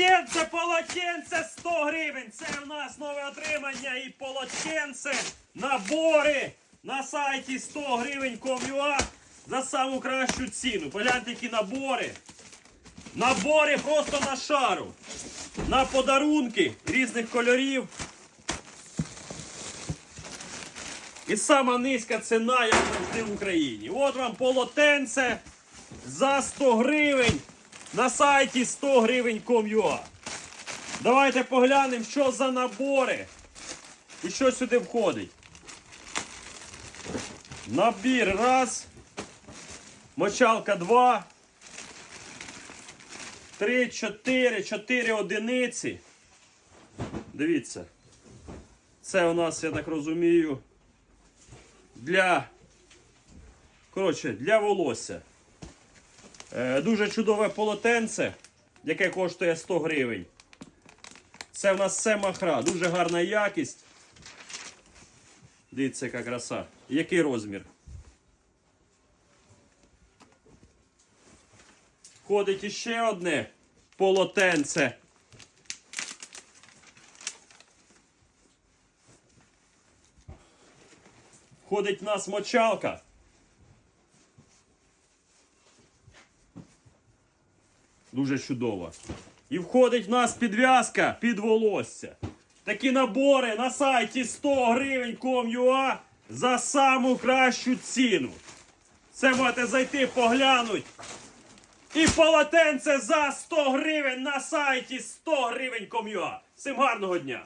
Полотенце, полотенце 100 гривень. Це в нас нове отримання і полотенце, набори на сайті 100 гривень com.ua за саму кращу ціну. Погляньте, які набори. Набори просто на шару. На подарунки різних кольорів. І сама низька ціна, як завжди в Україні. От вам полотенце за 100 гривень на сайті 100 гривень com.ua. Давайте поглянемо, що за набори і що сюди входить. Набір раз. Мочалка 2. 3, 4, 4 одиниці. Дивіться. Це у нас, я так розумію, для. Коротше, для волосся. Е, дуже чудове полотенце, яке коштує 100 гривень. Це в нас все махра, дуже гарна якість. Дивіться, яка краса. Який розмір? Входить іще одне полотенце. Входить в нас мочалка. Дуже чудово. І входить в нас підв'язка під волосся. Такі набори на сайті 100 гривень com.ua за саму кращу ціну. Це можете зайти поглянуть. І полотенце за 100 гривень на сайті 100 гривень com.ua. Всім гарного дня!